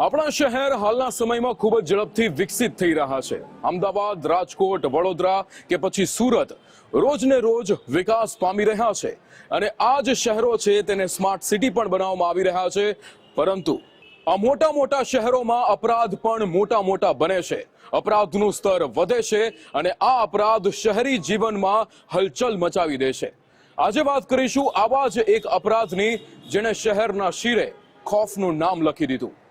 આપણા શહેર હાલના સમયમાં ખૂબ જ ઝડપથી વિકસિત થઈ રહ્યા છે. અમદાવાદ, રાજકોટ, વડોદરા કે પછી સુરત રોજને રોજ વિકાસ પામી રહ્યા છે અને આ જે શહેરો છે તેને સ્માર્ટ સિટી પણ બનાવવામાં આવી રહ્યા છે. પરંતુ આ મોટા મોટા શહેરોમાં અપરાધ પણ મોટા મોટા બને છે. અપરાધનું સ્તર વધે છે અને આ અપરાધ શહેરી જીવનમાં હલચલ મચાવી દે છે. આજે વાત કરીશું આવા જ એક અપરાધની જેણે શહેરના શિરે ખોફનું નામ લખી દીધું.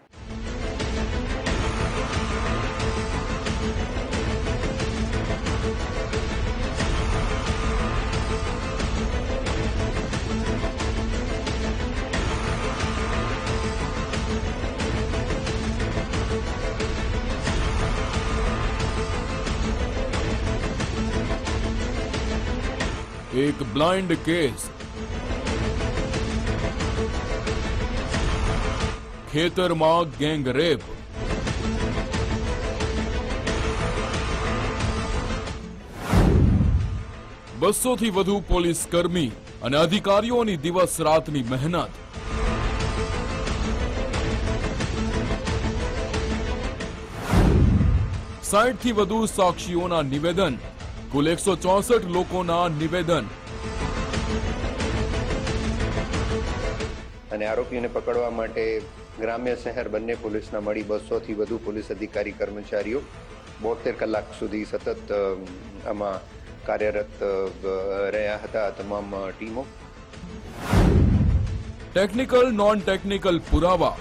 એક બ્લાઇન્ડ કેસ ખેતરમાં ગેંગરેપ બસો થી વધુ પોલીસ કર્મી અને અધિકારીઓની દિવસ રાતની મહેનત સાઈઠથી વધુ સાક્ષીઓના નિવેદન કુલ એકસો ચોસઠ લોકોના નિવેદન. અને આરોપીઓને પકડવા માટે ગ્રામ્ય શહેર બંને પોલીસના મળી બસોથી વધુ પોલીસ અધિકારી કર્મચારીઓ. બોતેર કલાક સુધી સતત આમાં કાર્યરત રહ્યા હતા તમામ ટીમો. ટેકનિકલ નોન ટેકનિકલ પુરાવા.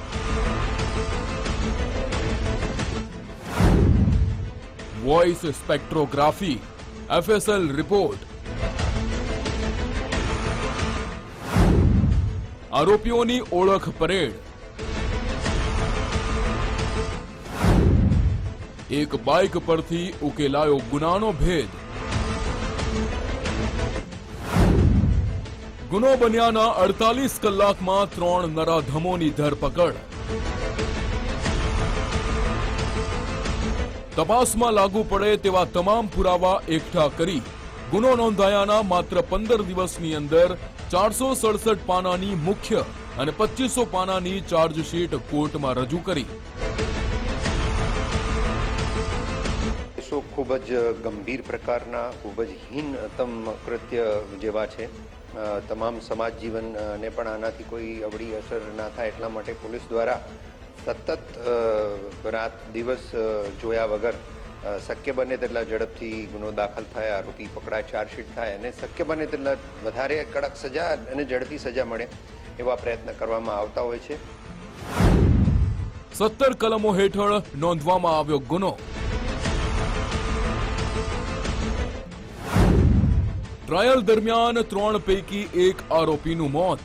Voice spectrography. એફએસએલ રિપોર્ટ આરોપીઓની ઓળખ પરેડ. એક બાઇક પરથી ઉકેલાયો ગુનાનો ભેદ. ગુનો બન્યાના અડતાલીસ કલાકમાં ત્રણ નરાધમોની ધરપકડ. તપાસમાં લાગુ પડે તેવા તમામ પુરાવા એકઠા કરી ગુનો નોંધાયાના માત્ર પંદર દિવસની અંદર ચારસો સડસઠ પાનાની મુખ્ય અને પચીસો પાનાની ચાર્જશીટ કોર્ટમાં રજૂ કરી. ખૂબ જ ગંભીર પ્રકારના, ખૂબ જ હીનતમ કૃત્ય જેવા છે. તમામ સમાજ જીવનને પણ આનાથી કોઈ અવળી અસર ના થાય એટલા માટે પોલીસ દ્વારા સતત રાત દિવસ જોયા વગર શક્ય બને તેટલા ઝડપથી ગુનો દાખલ થાય, આરોપી પકડાય, ચાર્જશીટ થાય અને શક્ય બને તેટલા વધારે કડક સજા અને ઝડપી સજા મળે એવા પ્રયત્ન કરવામાં આવતા હોય છે. સત્તર કલમો હેઠળ નોંધવામાં આવ્યો ગુનો. ટ્રાયલ દરમિયાન ત્રણ પૈકી એક આરોપીનું મોત.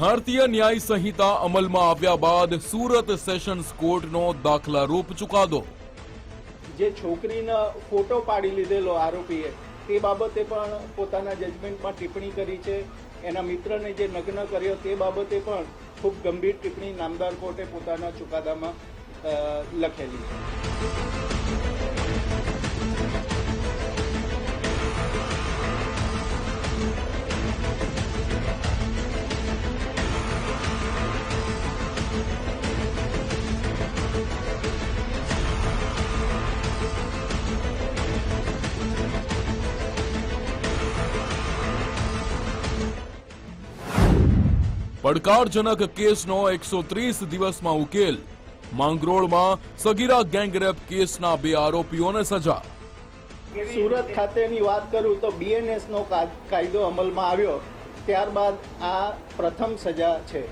ભારતીય ન્યાય સંહિતા અમલમાં આવ્યા બાદ સુરત સેશન્સ કોર્ટનો દાખલારૂપ ચુકાદો. જે છોકરીનો ફોટો પાડી લીધેલો આરોપીએ, તે બાબતે પણ પોતાના જજમેન્ટમાં ટિપ્પણી કરી છે. એના મિત્રને જે નગ્ન કર્યો તે બાબતે પણ ખૂબ ગંભીર ટિપ્પણી નામદાર કોર્ટે પોતાના ચુકાદામાં લખેલી છે. પડકારજનક કેસનો એકસો ત્રીસ દિવસમાં ઉકેલ. માંગરોળમાં સગીરા ગેંગરેપ કેસના બે આરોપીઓને સજા. સુરત ખાતેની વાત કરું તો બીએનએસ નો કાયદો અમલમાં આવ્યો. ત્યારબાદ આ પ્રથમ સજા છે.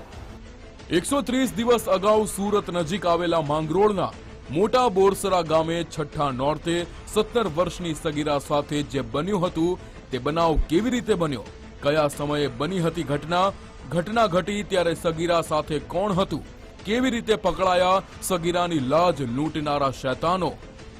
એકસો ત્રીસ દિવસ અગાઉ સુરત નજીક આવેલા માંગરોળના મોટા બોરસરા ગામે છઠ્ઠા નોર્તે સત્તર વર્ષની સગીરા સાથે જે બન્યું હતું તે બનાવ કેવી રીતે બન્યો? કયા સમયે બની હતી ઘટના? ઘટના ઘટી ત્યારે સગીરા સાથે કોણ હતું? કેવી રીતે પકડાયા? સગીરાની લાજ લૂંટનારા શૈતાનો.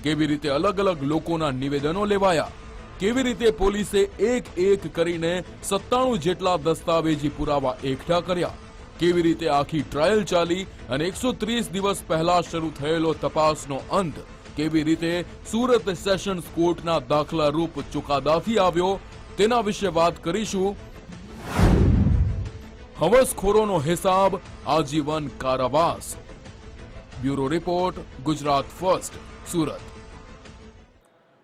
કેવી રીતે અલગ અલગ લોકોના નિવેદનો લેવાયા? કેવી રીતે પોલીસે એક એક કરીને સત્તાણું જેટલા દસ્તાવેજી પુરાવા એકઠા કર્યા? કેવી રીતે આખી ટ્રાયલ ચાલી અને એકસો ત્રીસ દિવસ પહેલા શરૂ થયેલો તપાસનો અંત? કેવી રીતે સુરત સેશન્સ કોર્ટના દાખલા રૂપ ચુકાદાથી આવ્યો? તેના વિશે વાત કરીશું હવસખોરોનો હિસાબ આજીવન કારાવાસ. Bureau report, Gujarat first, Surat.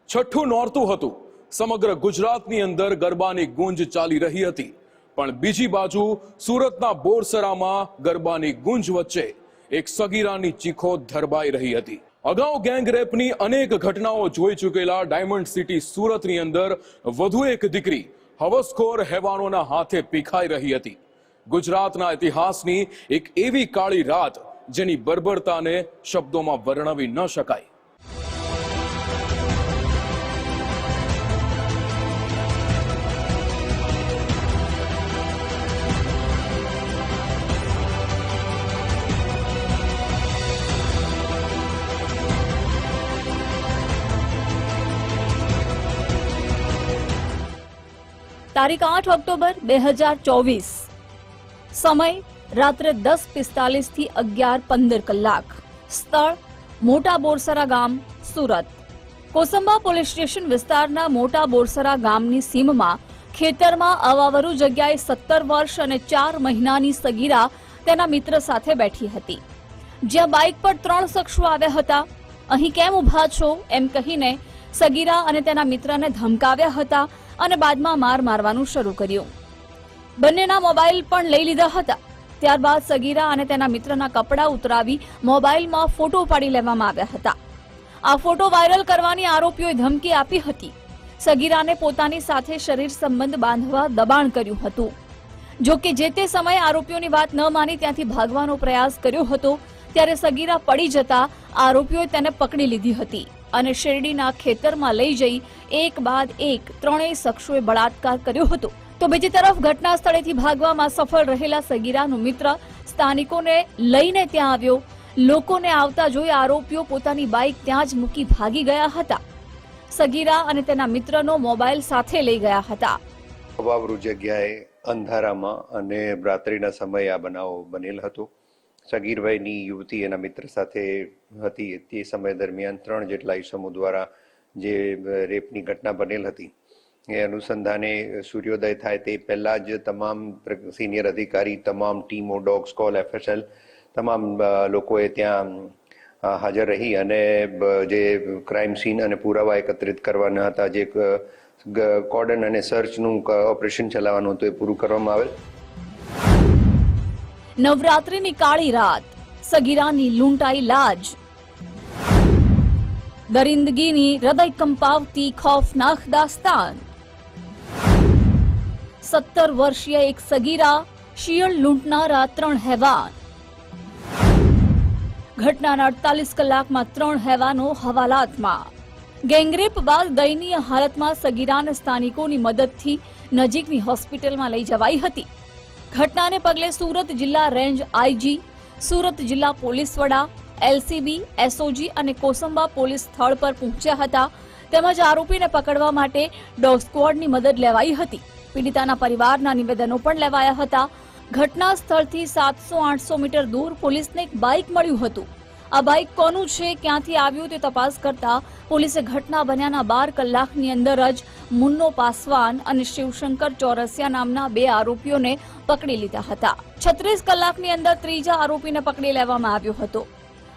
છઠ્ઠું નોરતું હતું. સમગ્ર ગુજરાતની અંદર ગરબાની ગુંજ ચાલી રહી હતી. પણ બીજી બાજુ સુરતના બોરસરામાં ગરબાની ગુંજ વચ્ચે એક સગીરાની ચીખો ધરબાઈ રહી હતી. અગાઉ ગેંગ રેપની અનેક ઘટનાઓ જોઈ ચૂકેલા ડાયમંડ સિટી સુરતની અંદર વધુ એક દીકરી હવસખોર હેવાનોના હાથે પીખાઈ રહી હતી. ગુજરાતના ઇતિહાસની એક એવી કાળી રાત જેની બર્બરતાને શબ્દોમાં વર્ણવી ન શકાય. તારીખ આઠ ઓક્ટોબર બે હજાર ચોવીસ. સમય રાત્રે દસ પિસ્તાલીસથી અગિયાર પંદર કલાક. સ્થળ મોટા બોરસરા ગામ, સુરત. કોસંબા પોલીસ સ્ટેશન વિસ્તારના મોટા બોરસરા ગામની સીમમાં ખેતરમાં અવાવરુ જગ્યાએ સત્તર વર્ષ અને ચાર મહિનાની સગીરા તેના મિત્ર સાથે બેઠી હતી. જ્યાં બાઇક પર ત્રણ શખ્સો આવ્યા હતા. અહીં કેમ ઊભા છો? એમ કહીને સગીરા અને તેના મિત્રને ધમકાવ્યા હતા અને બાદમાં માર મારવાનું શરૂ કર્યું. બંનેના મોબાઈલ પણ લઈ લીધા હતા. ત્યારબાદ સગીરા અને તેના મિત્રના કપડાં ઉતરાવી મોબાઈલમાં ફોટો પાડી લેવામાં આવ્યા હતા. આ ફોટો વાયરલ કરવાની આરોપીઓએ ધમકી આપી હતી. સગીરાને પોતાની સાથે શરીર સંબંધ બાંધવા દબાણ કર્યું હતું. જો કે જે તે સમયે આરોપીઓની વાત ન માની ત્યાંથી ભાગવાનો પ્રયાસ કર્યો હતો, ત્યારે સગીરા પડી જતા આરોપીઓએ તેને પકડી લીધી હતી અને શેરડીના ખેતરમાં લઈ જઈ એક બાદ એક ત્રણેય શખ્સોએ બળાત્કાર કર્યો હતો. તો બીજી તરફ ઘટના સ્થળેથી ભાગવામાં સફળ રહેલા સગીરાનો મિત્ર સ્થાનિકોને લઈને ત્યાં આવ્યો. લોકોને આવતા જોઈ આરોપીઓ પોતાની બાઇક ત્યાં જ મૂકી ભાગી ગયા હતા. સગીરા અને તેના મિત્રનો મોબાઈલ સાથે લઈ ગયા હતા. અવાવરૂ જગ્યાએ અંધારામાં અને રાત્રિના સમયે આ બનાવ બનેલ હતો. સગીર વયની યુવતી એના મિત્ર સાથે હતી. તે સમય દરમિયાન ત્રણ જેટલા ઈસમો દ્વારા જે રેપની ઘટના બનેલ હતી એ અનુસંધાને સૂર્યોદય થાય તે પહેલાં જ તમામ સિનિયર અધિકારી, તમામ ટીમો ડોગ સ્કોલ એફએસએલ, તમામ લોકોએ ત્યાં હાજર રહી અને જે ક્રાઇમ સીન અને પુરાવા એકત્રિત કરવાના હતા, જે કોર્ડન અને સર્ચનું ઓપરેશન ચલાવવાનું હતું એ પૂરું કરવામાં આવેલ. નવરાત્રિની કાળી રાત, સગીરાની લૂંટાઈ લાજ. દરિંદગીની હૃદય કંપાવતી ખોફનાક દાસ્તાન. સત્તર વર્ષીય એક સગીરા શિયળ લૂંટનારા ત્રણ હેવાન. ઘટનાના અડતાલીસ કલાકમાં ત્રણ હેવાનો હવાલાતમાં. ગેંગરેપ બાદ દયનીય હાલતમાં સગીરાને સ્થાનિકોની મદદથી નજીકની હોસ્પિટલમાં લઈ જવાઈ હતી. ઘટનાને પગલે સુરત જિલ્લા રેન્જ આઈજી, સુરત જિલ્લા પોલીસ વડા, એલસીબી, એસઓજી અને કોસંબા પોલીસ સ્થળ પર પહોંચ્યા હતા, તેમજ આરોપીને પકડવા માટે ડોગ સ્ક્વોડની મદદ લેવાઈ હતી. પીડિતાના પરિવારના નિવેદનો પણ લેવાયા હતા. ઘટના સ્થળથી સાતસો આઠસો મીટર દૂર પોલીસને એક બાઇક મળ્યું હતું. આ બાઇક કોનું છે, ક્યાંથી આવ્યું તે તપાસ કરતા પોલીસે ઘટના બન્યાના બાર કલાકની અંદર જ મુન્નો પાસવાન અને શિવશંકર ચોરસિયા નામના બે આરોપીઓને પકડી લીધા હતા. છત્રીસ કલાકની અંદર ત્રીજા આરોપીને પકડી લેવામાં આવ્યો હતો.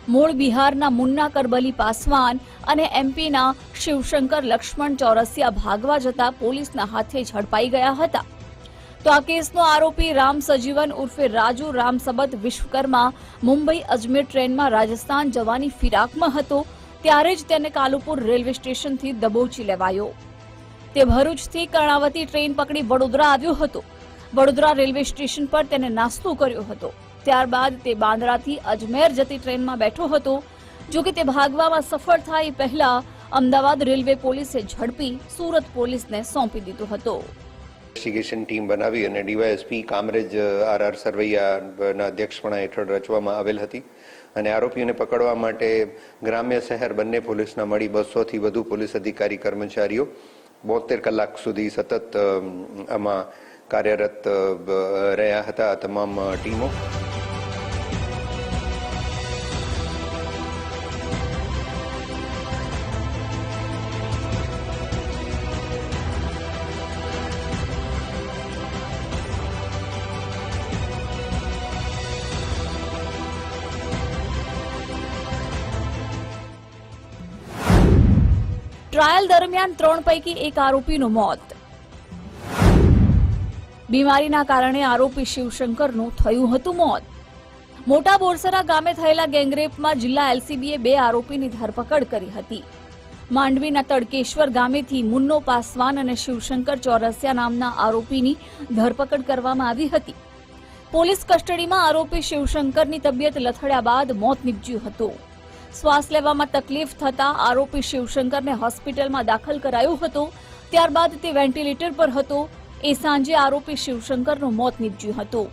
મૂળ બિહારના મુન્ના કરબલી પાસવાન અને એમપીના શિવશંકર લક્ષ્મણ ચોરસિયા ભાગવા જતા પોલીસના હાથે ઝડપાઈ ગયા હતા. તો આ કેસનો આરોપી રામ સજીવન ઉર્ફે રાજુ રામસબત વિશ્વકર્મા મુંબઈ અજમેર ટ્રેનમાં રાજસ્થાન જવાની ફિરાકમાં હતો, ત્યારે જ તેને કાલુપુર રેલવે સ્ટેશનથી દબોચી લેવાયો. તે ભરૂચથી કર્ણાવતી ટ્રેન પકડી વડોદરા આવ્યો હતો. વડોદરા રેલવે સ્ટેશન પર તેને નાસ્તો કર્યો હતો. ત્યારબાદ તે બાંદ્રાથી અજમેર જતી ટ્રેનમાં બેઠો હતો. જો કે તે ભાગવામાં સફળ થાય પહેલા અમદાવાદ રેલવે પોલીસે ઝડપી સુરત પોલીસને સોંપી દીધો હતો. ઇન્વેસ્ટિગેશન ટીમ બનાવી અને ડીવાયએસપી કામરેજ આર આર સરવૈયાના અધ્યક્ષપણા હેઠળ રચવામાં આવેલ હતી અને આરોપીઓને પકડવા માટે ગ્રામ્ય શહેર બંને પોલીસના મળી બસોથી વધુ પોલીસ અધિકારી કર્મચારીઓ બોતેર કલાક સુધી સતત આમાં કાર્યરત રહ્યા હતા તમામ ટીમો. દરમિયાન ત્રણ પૈકી એક આરોપીનું મોત. બીમારીના કારણે આરોપી શિવશંકરનું થયું હતું મોત. મોટા બોરસરા ગામે થયેલા ગેંગરેપમાં જિલ્લા એલસીબીએ બે આરોપીની ધરપકડ કરી હતી. માંડવીના તડકેશ્વર ગામેથી મુન્નો પાસવાન અને શિવશંકર ચોરસિયા નામના આરોપીની ધરપકડ કરવામાં આવી હતી. પોલીસ કસ્ટડીમાં આરોપી શિવશંકરની તબિયત લથડ્યા બાદ મોત નીપજ્યું હતું. શ્વાસ લેવામાં તકલીફ થતા આરોપી શિવશંકરને હોસ્પિટલમાં દાખલ કરાયો હતો. ત્યારબાદ તે વેન્ટિલેટર પર હતો. એ સાંજે આરોપી શિવશંકરનું મોત નીપજ્યું હતું.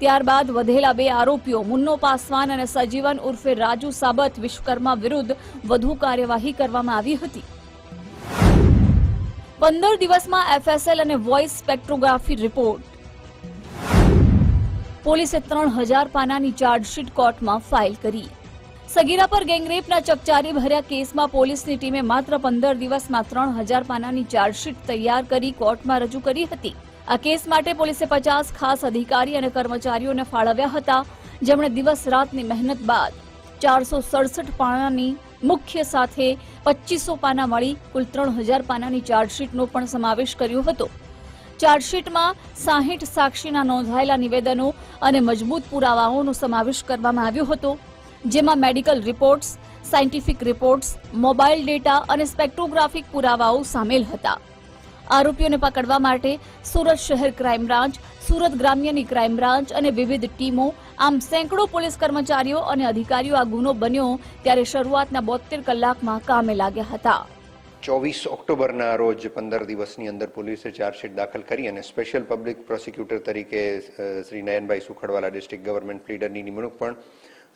ત્યારબાદ વધેલા બે આરોપીઓ મુન્નો પાસવાન અને સજીવન ઉર્ફે રાજુ સાબત વિશ્વકર્મા વિરુદ્ધ વધુ કાર્યવાહી કરવામાં આવી હતી. પંદર દિવસમાં એફએસએલ અને વોઇસ સ્પેક્ટ્રોગ્રાફી રિપોર્ટ. પોલીસે ત્રણ હજાર પાનાની ચાર્જશીટ કોર્ટમાં ફાઇલ કરી. સગીરા પર ગેંગરેપના ચકચારી ભર્યા કેસમાં પોલીસની ટીમે માત્ર પંદર દિવસમાં ત્રણ હજાર પાનાની ચાર્જશીટ તૈયાર કરી કોર્ટમાં રજૂ કરી હતી. આ કેસ માટે પોલીસે પચાસ ખાસ અધિકારી અને કર્મચારીઓને ફાળવ્યા હતા. જેમણે દિવસ રાતની મહેનત બાદ ચારસો સડસઠ પાનાની મુખ્ય સાથે પચીસો પાના મળી કુલ ત્રણ હજાર પાનાની ચાર્જશીટનો પણ સમાવેશ કર્યો હતો. ચાર્જશીટમાં સાહીઠ સાક્ષીના નોંધાયેલા નિવેદનો અને મજબૂત પુરાવાઓનો સમાવેશ કરવામાં આવ્યો હતો. જેમાં medical reports, scientific reports mobile data અને સ્પેક્ટ્રોગ્રાફિક પુરાવાઓ સામેલ હતા. આરોપીઓને પકડવા માટે સુરત શહેર ક્રાઇમ બ્રાન્ચ, સુરત ગ્રામ્યની ક્રાઇમ બ્રાન્ચ અને વિવિધ ટીમો, આમ સેંકડો પોલીસ કર્મચારીઓ અને અધિકારીઓ આ ગુનો બન્યો ત્યારે શરૂઆતના બોતેર કલાકમાં કામે લાગ્યા હતા. ચોવીસ ઓક્ટોબરના રોજ પંદર દિવસની અંદર પોલીસે ચાર્જશીટ દાખલ કરી અને સ્પેશિયલ પબ્લિક પ્રોસિક્યુટર તરીકે શ્રી નયનભાઈ સુખડવાલા, ડિસ્ટ્રિક્ટ ગવર્મેન્ટ પ્લીડરની નિમણૂક પણ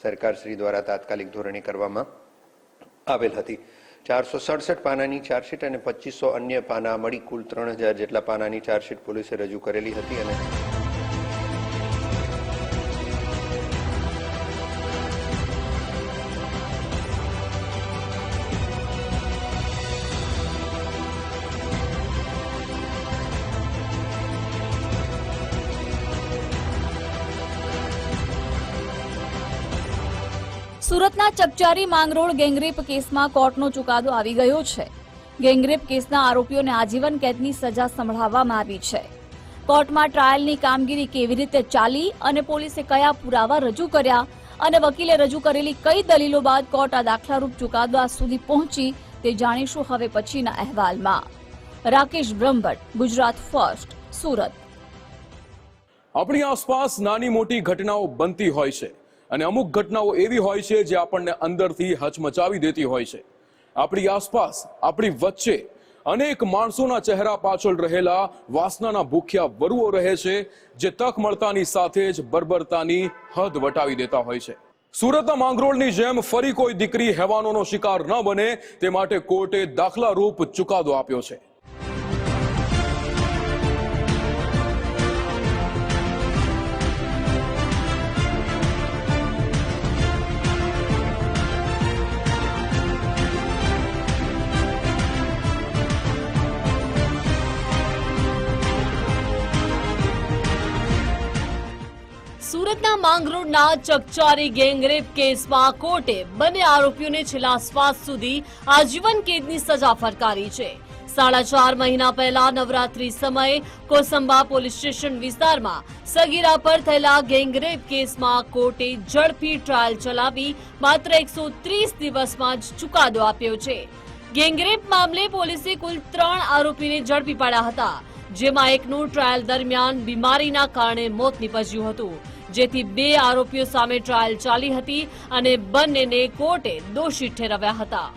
સરકાર શ્રી દ્વારા તાત્કાલિક ધોરણે કરવામાં આવેલ હતી. ચારસો સડસઠ પાનાની ચાર્જશીટ અને પચીસો અન્ય પાના મળી કુલ ત્રણ હજાર જેટલા પાનાની ચાર્જશીટ પોલીસે રજૂ કરેલી હતી અને સુરતના ચકચારી માંગરોળ ગેંગરેપ કેસમાં કોર્ટનો ચુકાદો આવી ગયો છે. ગેંગરેપ કેસના આરોપીઓને આજીવન કેદની સજા સંભળાવવામાં આવી છે. કોર્ટમાં ટ્રાયલની કામગીરી કેવી રીતે ચાલી અને પોલીસે કયા પુરાવા રજૂ કર્યા અને વકીલે રજૂ કરેલી કઈ દલીલો બાદ કોર્ટ આ દાખલારૂપ ચુકાદો આ સુધી પહોંચી તે જાણીશું હવે પછીના અહેવાલમાં. રાકેશ બ્રહ્મભટ્ટ, ગુજરાત ફર્સ્ટ, સુરત. આપણી આસપાસ નાની મોટી ઘટનાઓ બનતી હોય છે. અને અમુક ઘટનાઓ એવી હોય છે જે આપણને અંદરથી હચમચાવી દેતી હોય છે. આપણી આસપાસ, આપણી વચ્ચે અનેક માણસોના ચહેરા પાછળ રહેલા વાસનાના ભૂખ્યા વરુઓ રહે છે, જે તક મળતાની સાથે જ બર્બરતાની હદ વટાવી દેતા હોય છે. સુરતના માંગરોળની જેમ ફરી કોઈ દીકરી હેવાનોનો શિકાર ન બને તે માટે કોર્ટે દાખલા રૂપ ચુકાદો આપ્યો છે. સુરતના માંગરોળના ચકચારી ગેંગરેપ કેસમાં કોર્ટે બંને આરોપીઓને છેલ્લા શ્વાસ સુધી આજીવન કેદની સજા ફટકારી છે. સાડા ચાર મહિના પહેલા નવરાત્રી સમયે કોસંબા પોલીસ સ્ટેશન વિસ્તારમાં સગીરા પર થયેલા ગેંગરેપ કેસમાં કોર્ટે ઝડપી ટ્રાયલ ચલાવી માત્ર એકસો ત્રીસ દિવસમાં જ ચુકાદો આપ્યો છે. ગેંગરેપ મામલે પોલીસે કુલ ત્રણ આરોપીને ઝડપી પાડ્યા હતા, જેમાં એકનું ટ્રાયલ દરમિયાન બીમારીના કારણે મોત નીપજ્યું હતું. જેથી બે આરોપીઓ સામે ટ્રાયલ ચાલી હતી અને બંનેને કોર્ટે દોષી ઠેરવ્યા હતા.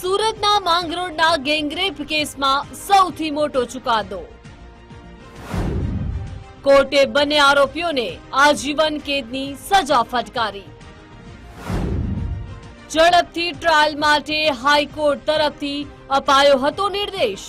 સુરતના માંગરોળના ગેંગરેપ કેસમાં સૌથી મોટો ચુકાદો. કોર્ટે બંને આરોપીઓને આજીવન કેદની સજા ફટકારી. ઝડપથી ટ્રાયલ માટે હાઈકોર્ટ તરફથી અપાયો હતો નિર્દેશ.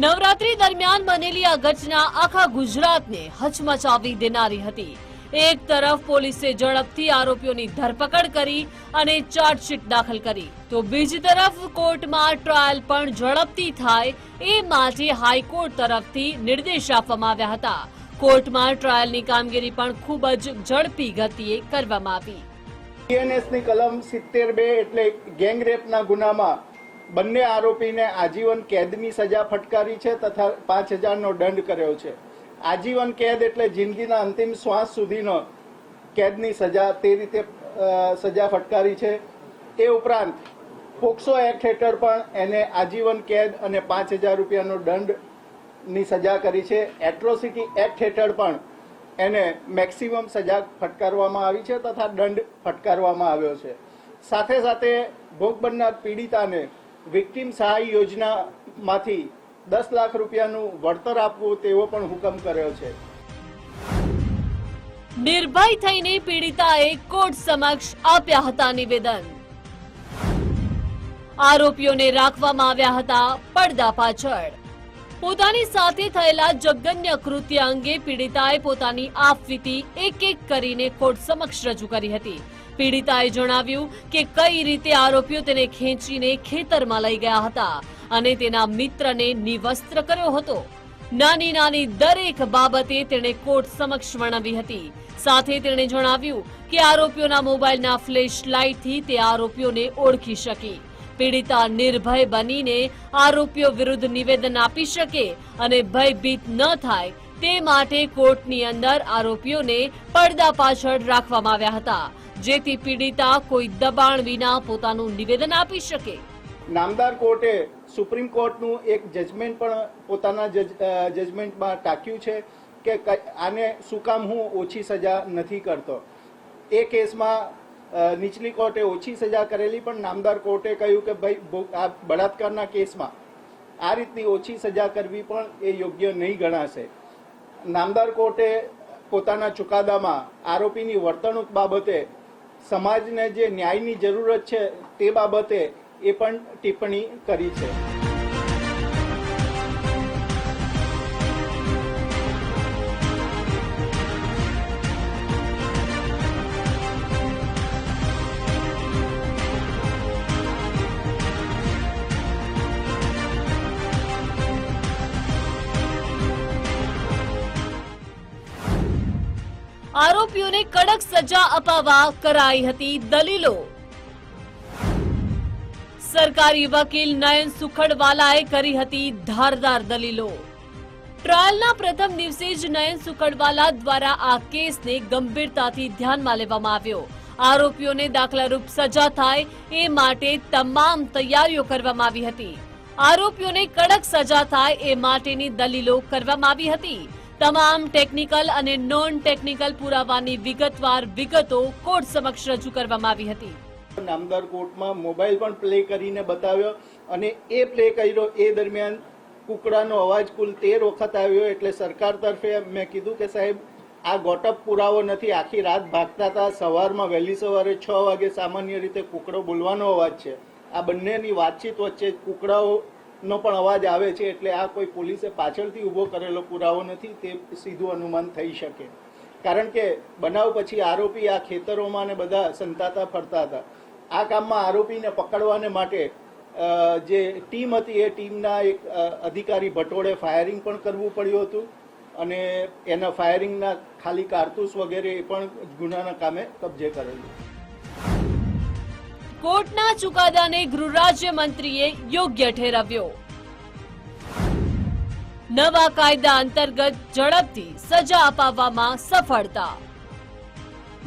નવરાત્રી દરમિયાન બનેલી આ ઘટના આખા ગુજરાતને હચમચાવી દેનારી હતી. એક તરફ પોલીસે ઝડપથી આરોપીઓની ધરપકડ કરી અને ચાર્જશીટ દાખલ કરી. તો બીજી તરફ કોર્ટમાં ટ્રાયલ પણ ઝડપથી થાય એ માટે હાઈકોર્ટ તરફથી નિર્દેશ આપવામાં આવ્યા હતા. કોર્ટમાં ટ્રાયલની કામગીરી પણ ખૂબ જ ઝડપી ગતિએ કરવામાં આવી. બીએનએસની કલમ સિત્તેર બે એટલે ગેંગરેપના ગુનામાં બંને આરોપીને આજીવન કેદની સજા ફટકારી છે તથા પાંચ હજારનો દંડ કર્યો છે. આજીવન કેદ એટલે જિંદગીના અંતિમ શ્વાસ સુધીનો કેદની સજા તે રીતે સજા ફટકારી છે. એ ઉપરાંત પોક્સો એક્ટ હેઠળ પણ એને આજીવન કેદ અને પાંચ હજાર રૂપિયાનો દંડની સજા કરી છે. એટ્રોસિટી એક્ટ હેઠળ પણ એને મેક્સિમમ સજા ફટકારવામાં આવી છે તથા દંડ ફટકારવામાં આવ્યો છે. સાથે સાથે ભોગ બનનાર પીડિતાને વિક્ટીમ સહાય યોજનામાંથી દસ લાખ રૂપિયાનું વળતર આપવું તેવો પણ હુકમ કર્યો છે. નિર્ભય થઈને પીડિતાએ કોર્ટ સમક્ષ આપ્યા હતા નિવેદન. આરોપીઓને રાખવામાં આવ્યા હતા પડદા પાછળ. પોતાની સાથે થયેલા જગન્ય કૃત્ય અંગે પીડિતાએ પોતાની આપવીતી એક એક કરીને કોર્ટ સમક્ષ રજૂ કરી હતી. પીડિતાએ જણાવ્યું કે કઈ રીતે આરોપીઓ તેને ખેંચીને ખેતરમાં લઈ ગયા હતા અને તેના મિત્રને નિવસ્ત્ર કર્યો હતો. નાની નાની દરેક બાબતે તેણે કોર્ટ સમક્ષ વર્ણવી હતી. સાથે તેણે જણાવ્યું કે આરોપીઓના મોબાઈલના ફ્લેશ લાઇટથી તે આરોપીઓને ઓળખી શકી. પીડિતા નિર્ભય બનીને આરોપીઓ વિરુદ્ધ નિવેદન આપી શકે અને ભયભીત ન થાય તે માટે કોર્ટની અંદર આરોપીઓને પડદા પાછળ રાખવામાં આવ્યા હતા. જેથી પીડિતા કોઈ દબાણ વિના પોતાનું નિવેદન આપી શકે. નામદાર કોર્ટે સુપ્રીમ કોર્ટનું એક જજમેન્ટ પણ પોતાના જજ- જજમેન્ટમાં ટાંક્યું છે ક- આને શું કામ હું ઓછી સજા નથી કરતો. એ કેસમાં નીચલી કોર્ટે ઓછી સજા કરેલી, પણ નામદાર કોર્ટે કહ્યું કે ભાઈ આ બળાત્કારના કેસમાં આ રીતની ઓછી સજા કરવી પણ એ યોગ્ય નહીં ગણાશે. નામદાર કોર્ટે પોતાના ચુકાદામાં આરોપીની વર્તણૂક બાબતે સમાજને જે ન્યાયની જરૂરત છે તે બાબતે એ પણ ટિપ્પણી કરી છે. કડક સજા અપાવવા કરાઈ હતી દલીલો. સરકારી વકીલ નયન સુખડવાલાએ કરી હતી ધારદાર દલીલો. ટ્રાયલના પ્રથમ દિવસે જ નયન સુખડવાલા દ્વારા આ કેસને ગંભીરતાથી ધ્યાનમાં લેવામાં આવ્યો. આરોપીઓને દાખલારૂપ સજા થાય એ માટે તમામ તૈયારીઓ કરવામાં આવી હતી. આરોપીઓને કડક સજા થાય એ માટેની દલીલો કરવામાં આવી હતી. તમામ ટેકનિકલ અને નોન ટેકનિકલ પુરાવાની વિગતવાર વિગતો કોર્ટ સમક્ષ રજૂ કરવામાં આવી હતી. નામદાર કોર્ટમાં મોબાઈલ પણ પ્લે કરીને બતાવ્યો અને એ પ્લે કર્યો. એ દરમિયાન કુકડાનો અવાજ કુલ તેર વખત આવ્યો એટલે સરકાર તરફે મેં કીધું કે સાહેબ, આ ગોટપ પુરાવો નથી. આખી રાત ભાગતા હતા. સવારમાં વહેલી સવારે છ વાગે સામાન્ય રીતે કુકડો બોલવાનો અવાજ છે. આ બંનેની વાતચીત વચ્ચે કુકડાઓનો પણ અવાજ આવે છે એટલે આ કોઈ પોલીસે પાછળથી ઊભો કરેલો પુરાવો નથી, તે સીધું અનુમાન થઈ શકે. કારણ કે બનાવ પછી આરોપી આ ખેતરોમાં ને બધા સંતાતા ફરતા હતા. આ કામમાં આરોપીને પકડવાને માટે જે ટીમ હતી એ ટીમના એક અધિકારી ભટોળે ફાયરિંગ પણ કરવું પડ્યું હતું અને એના ફાયરિંગના ખાલી કારતૂસ વગેરે એ પણ ગુનાના કામે કબજે કરેલું. કોર્ટના ચુકાદાને ગૃહરાજ્ય મંત્રીએ યોગ્ય ઠેરવ્યો. નવા કાયદા અંતર્ગત ઝડપથી સજા અપાવવામાં સફળતા.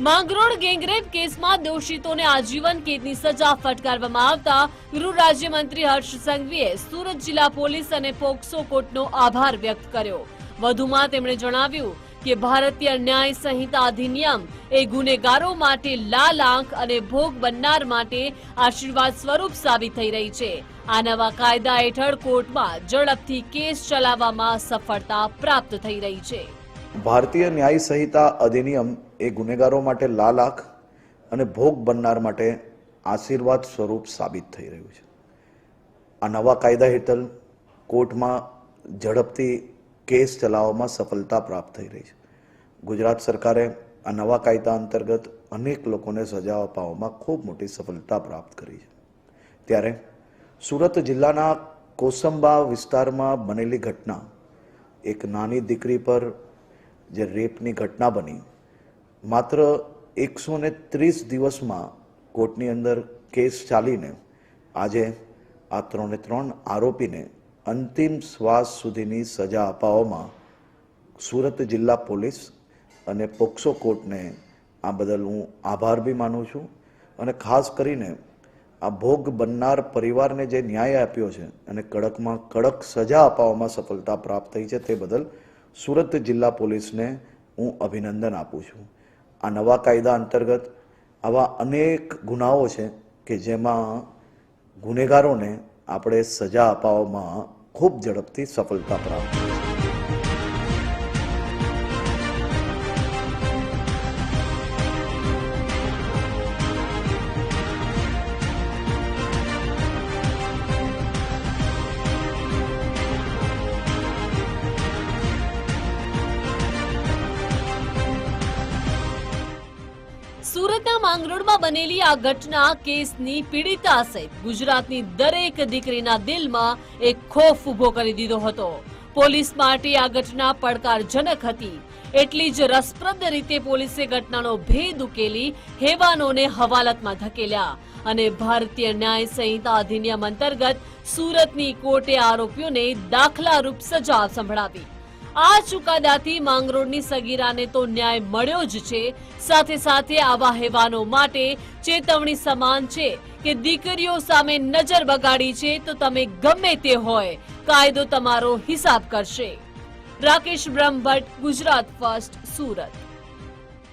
માંગરોળ ગેંગરેપ કેસમાં દોષિતોને આજીવન કેદની સજા ફટકારવામાં આવતા ગૃહ રાજ્યમંત્રી હર્ષ સંઘવીએ સુરત જિલ્લા પોલીસ અને પોક્સો કોર્ટનો આભાર વ્યક્ત કર્યો. વધુમાં તેમણે જણાવ્યું કે ભારતીય ન્યાય સંહિતા અધિનિયમ એ ગુનેગારો માટે લાલ આંખ અને ભોગ બનનાર માટે આશીર્વાદ સ્વરૂપ સાબિત થઈ રહી છે. આ નવા કાયદા હેઠળ કોર્ટમાં ઝડપથી કેસ ચલાવવામાં સફળતા પ્રાપ્ત થઈ રહી છે. ભારતીય ન્યાય સંહિતા અધિનિયમ એ ગુનેગારો માટે લાલ આંખ અને ભોગ બનનાર માટે આશીર્વાદ સ્વરૂપ સાબિત થઈ રહ્યું છે. આ નવા કાયદા હેઠળ કોર્ટમાં ઝડપથી કેસ ચલાવવામાં સફળતા પ્રાપ્ત થઈ રહી છે. ગુજરાત સરકારે આ નવા કાયદા અંતર્ગત અનેક લોકોને સજા અપાવવામાં ખૂબ મોટી સફળતા પ્રાપ્ત કરી છે. ત્યારે સુરત જિલ્લાના કોસંબા વિસ્તારમાં બનેલી ઘટના, એક નાની દીકરી પર જે રેપની ઘટના બની, માત્ર એકસો ને ત્રીસ દિવસમાં કોર્ટની અંદર કેસ ચાલીને આજે આ ત્રણે ત્રણ આરોપીને અંતિમ શ્વાસ સુધીની સજા અપાવવામાં સુરત જિલ્લા પોલીસ અને પોક્સો કોર્ટને આ બદલ હું આભાર બી માનું છું અને ખાસ કરીને આ ભોગ બનનાર પરિવારને જે ન્યાય આપ્યો છે અને કડકમાં કડક સજા અપાવવામાં સફળતા પ્રાપ્ત થઈ છે તે બદલ સુરત જિલ્લા પોલીસને હું અભિનંદન આપું છું. આ નવા કાયદા અંતર્ગત આવા અનેક ગુનાઓ છે કે જેમાં ગુનેગારોને આપણે સજા અપાવવામાં ખૂબ ઝડપથી સફળતા પ્રાપ્ત બનેલી આ ઘટના કેસની પીડિતા સહિત ગુજરાતની દરેક દીકરીના દિલમાં એક ખોફ ઊભો કરી દીધો હતો. પોલીસ માટે આ ઘટના પડકારજનક હતી. એટલી જ રસપ્રદ રીતે પોલીસે ઘટનાનો ભેદ ઉકેલી હેવાનોને હવાલતમાં ધકેલ્યા અને ભારતીય ન્યાય સંહિતા અધિનિયમ અંતર્ગત સુરતની કોર્ટે આરોપીઓને દાખલારૂપ સજા સંભળાવી. આ ચુકાદાથી માંગરોળની સગીરાને તો ન્યાય મળ્યો જ છે. સાથે સાથે આવા હેવાનો માટે ચેતવણી સમાન છે કે દીકરીઓ સામે નજર બગાડી છે તો તમે ગમે તે હોય, કાયદો તમારો હિસાબ કરશે. રાકેશ બ્રહ્મભટ્ટ, ગુજરાત ફર્સ્ટ, સુરત.